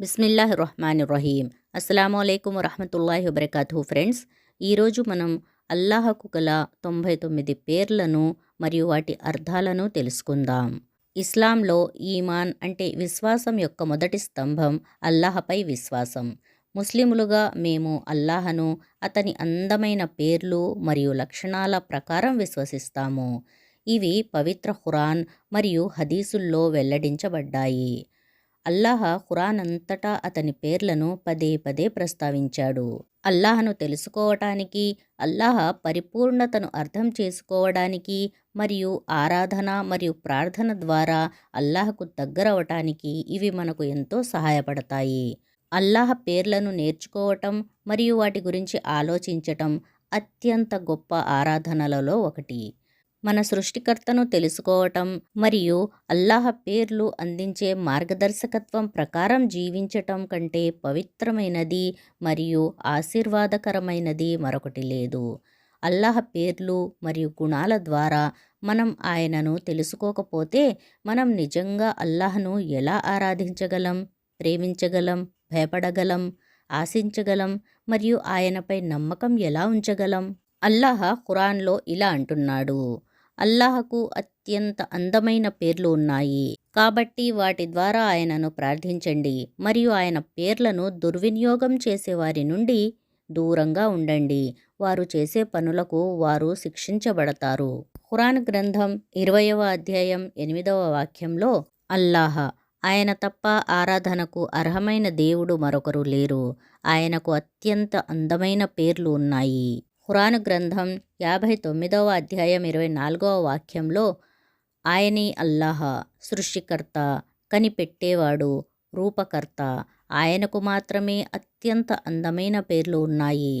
బిస్మిల్లాహ్ రహమాన్ రహీం అస్సలం అయికం వరహమతుల్లాహి వబర్కాతు ఫ్రెండ్స్ ఈరోజు మనం అల్లాహకు గల తొంభై తొమ్మిది పేర్లను మరియు వాటి అర్థాలను తెలుసుకుందాం. ఇస్లాంలో ఈమాన్ అంటే విశ్వాసం యొక్క మొదటి స్తంభం అల్లాహపై విశ్వాసం. ముస్లిములుగా మేము అల్లాహను అతని అందమైన పేర్లు మరియు లక్షణాల ప్రకారం విశ్వసిస్తాము. ఇవి పవిత్ర ఖురాన్ మరియు హదీసుల్లో వెల్లడించబడ్డాయి. అల్లాహ ఖురాన్ అంతటా అతని పేర్లను పదే పదే ప్రస్తావించాడు. అల్లాహను తెలుసుకోవటానికి అల్లాహ పరిపూర్ణతను అర్థం చేసుకోవడానికి మరియు ఆరాధన మరియు ప్రార్థన ద్వారా అల్లాహకు దగ్గరవటానికి ఇవి మనకు ఎంతో సహాయపడతాయి. అల్లాహ పేర్లను నేర్చుకోవటం మరియు వాటి గురించి ఆలోచించటం అత్యంత గొప్ప ఆరాధనలలో ఒకటి. మన సృష్టికర్తను తెలుసుకోవటం మరియు అల్లాహ పేర్లు అందించే మార్గదర్శకత్వం ప్రకారం జీవించటం కంటే పవిత్రమైనది మరియు ఆశీర్వాదకరమైనది మరొకటి లేదు. అల్లాహ పేర్లు మరియు గుణాల ద్వారా మనం ఆయనను తెలుసుకోకపోతే మనం నిజంగా అల్లాహను ఎలా ఆరాధించగలం ప్రేమించగలం భయపడగలం ఆశించగలం మరియు ఆయనపై నమ్మకం ఎలా ఉంచగలం? అల్లాహ ఖురాన్లో ఇలా అంటున్నాడు. అల్లాహకు అత్యంత అందమైన పేర్లు ఉన్నాయి. కాబట్టి వాటి ద్వారా ఆయనను ప్రార్థించండి. మరియు ఆయన పేర్లను దుర్వినియోగం చేసేవారి నుండి దూరంగా ఉండండి. వారు చేసే పనులకు వారు శిక్షించబడతారు. ఖురాన్ గ్రంథం ఇరవయవ అధ్యాయం ఎనిమిదవ వాక్యంలో అల్లాహ ఆయన తప్ప ఆరాధనకు అర్హమైన దేవుడు మరొకరు లేరు. ఆయనకు అత్యంత అందమైన పేర్లు ఉన్నాయి. ఖురాను గ్రంథం యాభై తొమ్మిదవ అధ్యాయం ఇరవై నాలుగవ వాక్యంలో ఆయనే అల్లాహ సృష్టికర్త కనిపెట్టేవాడు రూపకర్త ఆయనకు మాత్రమే అత్యంత అందమైన పేర్లు ఉన్నాయి.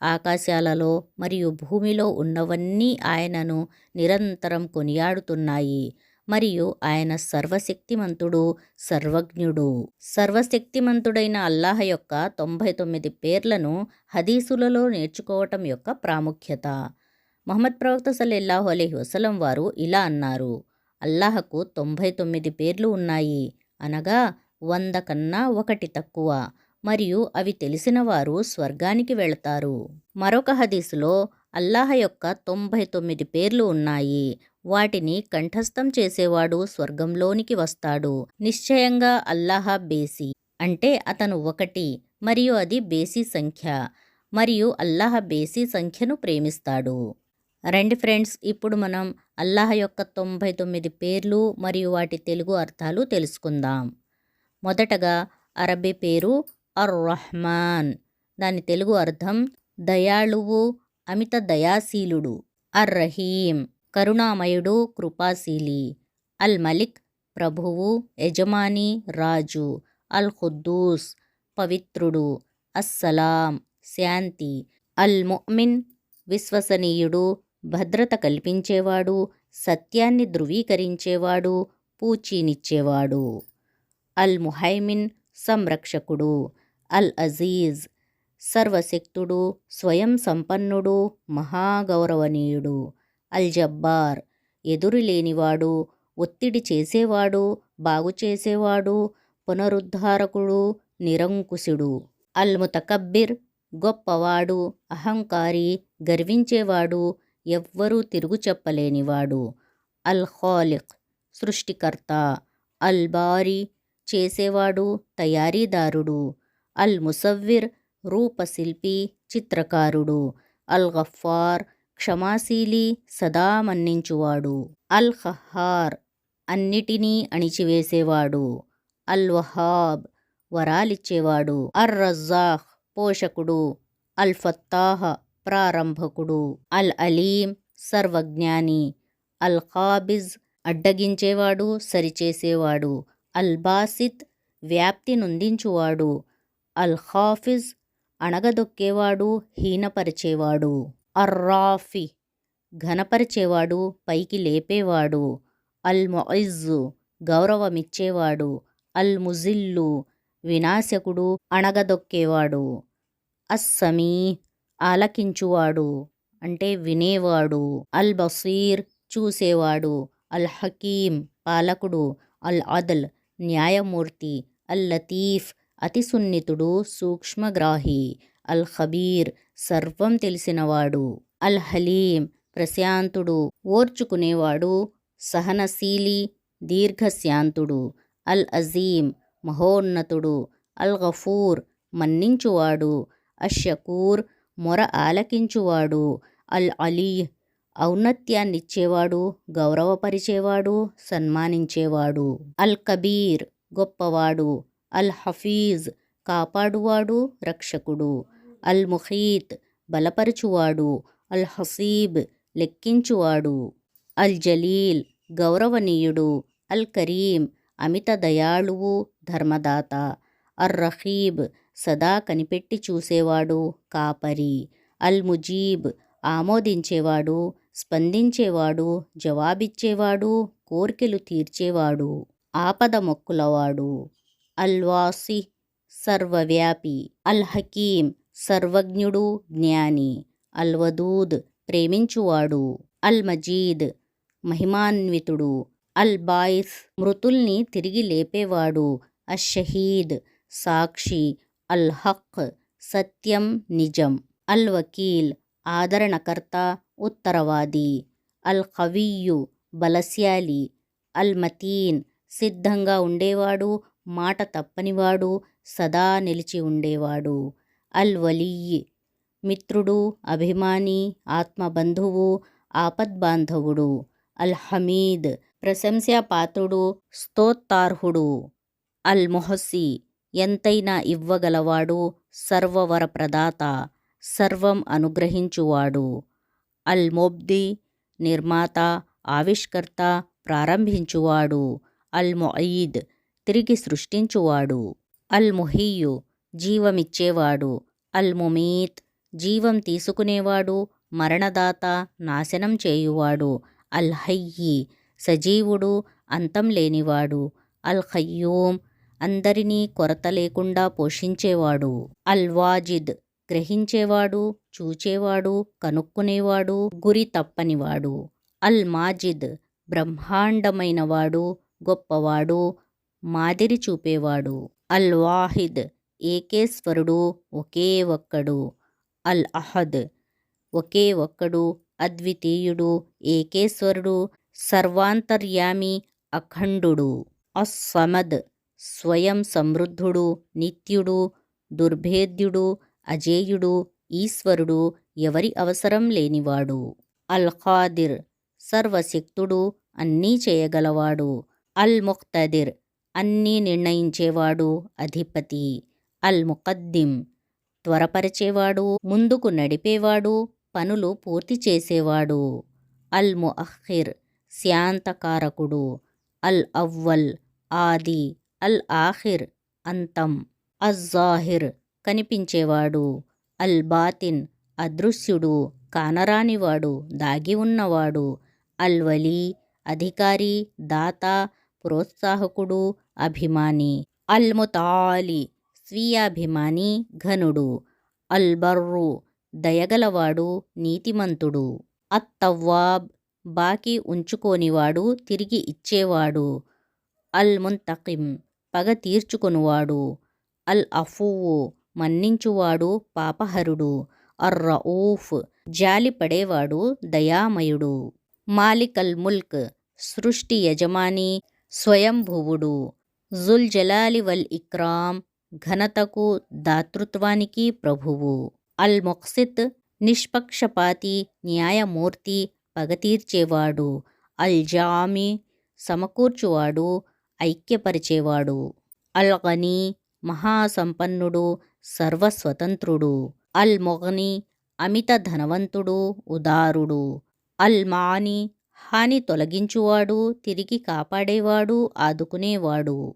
ఆకాశాలలో మరియు భూమిలో ఉన్నవన్నీ ఆయనను నిరంతరం కొనియాడుతున్నాయి. మరియు ఆయన సర్వశక్తిమంతుడు సర్వజ్ఞుడు. సర్వశక్తిమంతుడైన అల్లాహ యొక్క తొంభై తొమ్మిది పేర్లను హదీసులలో నేర్చుకోవటం యొక్క ప్రాముఖ్యత. మహమ్మద్ ప్రవక్త సల్లెల్లాహు అలీ వసలం వారు ఇలా అన్నారు అల్లాహకు తొంభై తొమ్మిది పేర్లు ఉన్నాయి. అనగా వంద కన్నా ఒకటి తక్కువ. మరియు అవి తెలిసిన వారు స్వర్గానికి వెళతారు. మరొక హదీసులో అల్లాహ యొక్క తొంభై తొమ్మిది పేర్లు ఉన్నాయి. వాటిని కంఠస్థం చేసేవాడు స్వర్గంలోనికి వస్తాడు. నిశ్చయంగా అల్లాహ బేసి. అంటే అతను ఒకటి మరియు అది బేసి సంఖ్య మరియు అల్లాహ బేసి సంఖ్యను ప్రేమిస్తాడు. రండి ఫ్రెండ్స్ ఇప్పుడు మనం అల్లాహ యొక్క తొంభై తొమ్మిది పేర్లు మరియు వాటి తెలుగు అర్థాలు తెలుసుకుందాం. మొదటగా అరబీ పేరు అర్ రహమాన్ దాని తెలుగు అర్థం దయాళువు అమిత దయాశీలుడు. అర్ రహీం కరుణామయుడు కృపాశీలి. అల్ మలిక్ ప్రభువు యజమాని రాజు. అల్ ఖుద్దూస్ పవిత్రుడు. అస్సలాం శాంతి. అల్ ముమిన్ విశ్వసనీయుడు. భద్రత కల్పించేవాడు. సత్యాన్ని ధృవీకరించేవాడు. పూచీనిచ్చేవాడు. అల్ ముహైమిన్ సంరక్షకుడు. అల్ అజీజ్ సర్వశక్తుడు. స్వయం సంపన్నుడు. మహాగౌరవనీయుడు. అల్ జబ్బార్ ఎదురులేనివాడు ఒత్తిడి చేసేవాడు బాగు చేసేవాడు పునరుద్ధారకుడు నిరంకుశుడు. అల్ముతకబ్బిర్ గొప్పవాడు అహంకారి గర్వించేవాడు ఎవ్వరూ తిరుగు చెప్పలేనివాడు. అల్ ఖాలిక్ సృష్టికర్త. అల్ బారి చేసేవాడు తయారీదారుడు. అల్ ముసవ్విర్ రూపశిల్పి చిత్రకారుడు. అల్ గఫార్ క్షమాశీలి సదా మన్నించువాడు. అల్ ఖహార్ అన్నిటినీ అణిచివేసేవాడు. అల్ వహాబ్ వరాలిచ్చేవాడు. అర్ రజాహ్ పోషకుడు. అల్ ఫత్తాహ్ ప్రారంభకుడు. అల్ అలీం సర్వజ్ఞాని. అల్ ఖాబిజ్ అడ్డగించేవాడు సరిచేసేవాడు. అల్ బాసిత్ వ్యాప్తి నొందించువాడు. అల్ ఖాఫిజ్ అణగదొక్కేవాడు హీనపరిచేవాడు. అర్రాఫి. ఘనపరిచేవాడు పైకి లేపేవాడు. అల్ మొయిజ్జు గౌరవమిచ్చేవాడు. అల్ ముజిల్లు వినాశకుడు అణగదొక్కేవాడు. అస్సమీ ఆలకించువాడు. అంటే వినేవాడు. అల్ బసీర్ చూసేవాడు. అల్ హకీం పాలకుడు. అల్ అదల్ న్యాయమూర్తి. అల్ లతీఫ్ అతి సున్నితుడు సూక్ష్మగ్రాహి. అల్ ఖబీర్ సర్వం తెలిసినవాడు అల్ హలీం ప్రశాంతుడు ఓర్చుకునేవాడు సహనశీలి దీర్ఘశాంతుడు అల్ అజీం మహోన్నతుడు అల్ గఫూర్ మన్నించువాడు అషకూర్ మొర ఆలకించువాడు అల్ అలీ ఔన్నత్యాన్నిచ్చేవాడు గౌరవపరిచేవాడు సన్మానించేవాడు అల్ కబీర్ గొప్పవాడు అల్ హఫీజ్ కాపాడువాడు రక్షకుడు అల్ ముహీత్ బలపరచువాడు అల్ హసీబ్ లెక్కించువాడు అల్ జలీల్ గౌరవనీయుడు అల్ కరీం అమిత దయాళువు ధర్మదాత అర్ రహీబ్ సదా కనిపెట్టి చూసేవాడు కాపరి అల్ ముజీబ్ ఆమోదించేవాడు స్పందించేవాడు జవాబిచ్చేవాడు కోర్కెలు తీర్చేవాడు ఆపద మొక్కులవాడు అల్వాసి సర్వవ్యాపి అల్ హకీం సర్వజ్ఞుడు జ్ఞాని అల్వదూద్ ప్రేమించువాడు అల్ మజీద్ మహిమాన్వితుడు అల్ బాయిస్ మృతుల్ని తిరిగి లేపేవాడు అషహీద్ సాక్షి అల్ హక్ సత్యం నిజం అల్ వకీల్ ఆదరణకర్త ఉత్తరవాది అల్ ఖవియు బలశాలి అల్ మతీన్ సిద్ధంగా ఉండేవాడు మాట తప్పనివాడు సదా నిలిచి ఉండేవాడు. అల్ వలీయి మిత్రుడు అభిమాని ఆత్మబంధువు ఆపద్బాంధవుడు అల్ హమీద్ ప్రశంసాపాత్రుడు స్తోత్తార్హుడు అల్ మొహసి ఎంతైనా ఇవ్వగలవాడు సర్వవర ప్రదాత సర్వం అనుగ్రహించువాడు అల్ మొబ్ది నిర్మాత ఆవిష్కర్త ప్రారంభించువాడు అల్ మొయీద్ తిరిగి సృష్టించువాడు అల్ ముహియు జీవమిచ్చేవాడు. అల్ ముమీత్ జీవం తీసుకునేవాడు మరణదాత నాశనం చేయువాడు. అల్ హయ్యి సజీవుడు అంతం లేనివాడు. అల్ అందరినీ కొరత లేకుండా పోషించేవాడు. అల్ వాజిద్ గ్రహించేవాడు చూచేవాడు కనుక్కునేవాడు గురి తప్పనివాడు. అల్ మాజిద్ బ్రహ్మాండమైనవాడు గొప్పవాడు మాదిరి చూపేవాడు. అల్ వాహిద్ ఏకేశ్వరుడు ఒకే ఒక్కడు. అల్ అహద్. ఒకే ఒక్కడు అద్వితీయుడు ఏకేశ్వరుడు సర్వాంతర్యామి అఖండుడు. అస్సమద్ స్వయం సమృద్ధుడు నిత్యుడు దుర్భేద్యుడు అజేయుడు ఈశ్వరుడు ఎవరి అవసరం లేనివాడు. అల్ ఖాదిర్. సర్వశక్తుడు అన్నీ చేయగలవాడు. అల్ ముక్తదిర్. అన్నీ నిర్ణయించేవాడు అధిపతి. అల్ ముఖద్దిం త్వరపరిచేవాడు ముందుకు నడిపేవాడు పనులు పూర్తి చేసేవాడు. అల్ ముఅఖిర్ శాంతకారకుడు అల్ అవ్వల్ ఆది. అల్ ఆఖిర్ అంతం. అజ్జాహిర్ కనిపించేవాడు. అల్ బాతిన్ అదృశ్యుడు. కానరానివాడు దాగి ఉన్నవాడు. అల్ వలీ అధికారి దాత ప్రోత్సాహకుడు అభిమాని. అల్ ముతాలి స్వీయాభిమాని ఘనుడు అల్ బర్రు దయగలవాడు నీతిమంతుడు అత్తవ్వాబ్ బాకీ ఉంచుకోనివాడు తిరిగి ఇచ్చేవాడు అల్ ముంతకిం పగ తీర్చుకొనువాడు అల్ అఫూవు మన్నించువాడు పాపహరుడు అర్ రఊఫ్ జాలిపడేవాడు దయామయుడు. మాలికల్ ముల్క్ సృష్టి యజమాని స్వయంభువుడు జుల్ జలాలి వల్ ఇక్రామ్ ఘనతకు దాతృత్వానికి ప్రభువు. అల్ మొక్సిత్ నిష్పక్షపాతి న్యాయమూర్తి పగతీర్చేవాడు. అల్ జామి సమకూర్చువాడు ఐక్యపరిచేవాడు. అల్ గనీ మహాసంపన్నుడు సర్వస్వతంత్రుడు. అల్ మొగని అమిత ధనవంతుడు ఉదారుడు. అల్ మాని హాని తొలగించువాడు తిరిగి కాపాడేవాడు ఆదుకునేవాడు.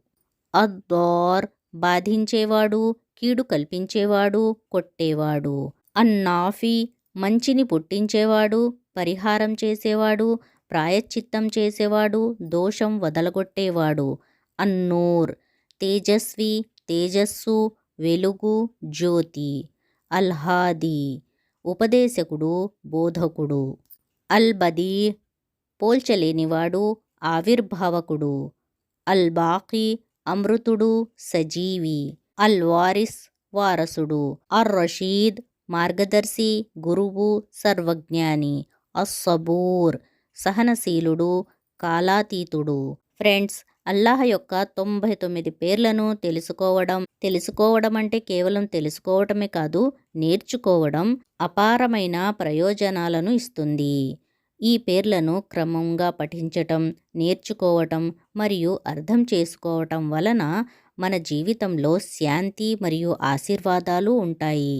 అద్దోర్ బాధించేవాడు కీడు కల్పించేవాడు కొట్టేవాడు. అన్నాఫీ మంచిని పుట్టించేవాడు పరిహారం చేసేవాడు ప్రాయశ్చిత్తం చేసేవాడు దోషం వదలగొట్టేవాడు. అన్నూర్ తేజస్వి తేజస్సు వెలుగు జ్యోతి. అల్హాది ఉపదేశకుడు బోధకుడు. అల్బదీ పోల్చలేనివాడు ఆవిర్భావకుడు. అల్బాకి అమృతుడు సజీవి అల్ వారిస్ వారసుడు అర్ రషీద్ మార్గదర్శి గురువు సర్వజ్ఞాని అస్సబూర్ సహనశీలుడు కాలాతీతుడు. ఫ్రెండ్స్ అల్లాహ్ యొక్క తొంభై తొమ్మిది పేర్లను తెలుసుకోవడం తెలుసుకోవడం అంటే కేవలం తెలుసుకోవటమే కాదు నేర్చుకోవడం అపారమైన ప్రయోజనాలను ఇస్తుంది. ఈ పేర్లను క్రమంగా పఠించటం నేర్చుకోవటం మరియు అర్థం చేసుకోవటం వలన మన జీవితంలో శాంతి మరియు ఆశీర్వాదాలు ఉంటాయి.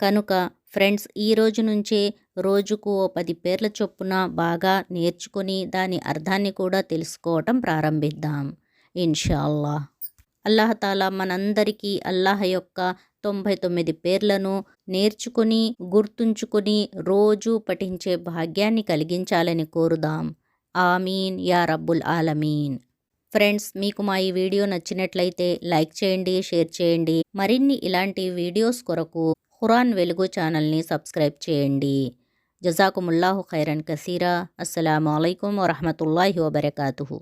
కనుక ఫ్రెండ్స్ ఈ రోజు నుంచే రోజుకు ఓ పది పేర్ల చొప్పున బాగా నేర్చుకుని దాని అర్థాన్ని కూడా తెలుసుకోవటం ప్రారంభిద్దాం. ఇన్షాల్లా అల్లాహతాలా మనందరికీ అల్లాహ్ యొక్క తొంభై తొమ్మిది పేర్లను నేర్చుకుని గుర్తుంచుకుని రోజు పఠించే భాగ్యాన్ని కలిగించాలని కోరుదాం. ఆమీన్. యా రబ్బుల్ ఆలమీన్. ఫ్రెండ్స్ మీకు మా ఈ వీడియో నచ్చినట్లయితే లైక్ చేయండి షేర్ చేయండి. మరిన్ని ఇలాంటి వీడియోస్ కొరకు ఖురాన్ వెలుగు ఛానల్ని సబ్స్క్రైబ్ చేయండి. జజాకుముల్లాహు ఖైరన్ కసీరా. అస్సలం అయికం వరహమతుల్లాహి వబర్కాతుహు.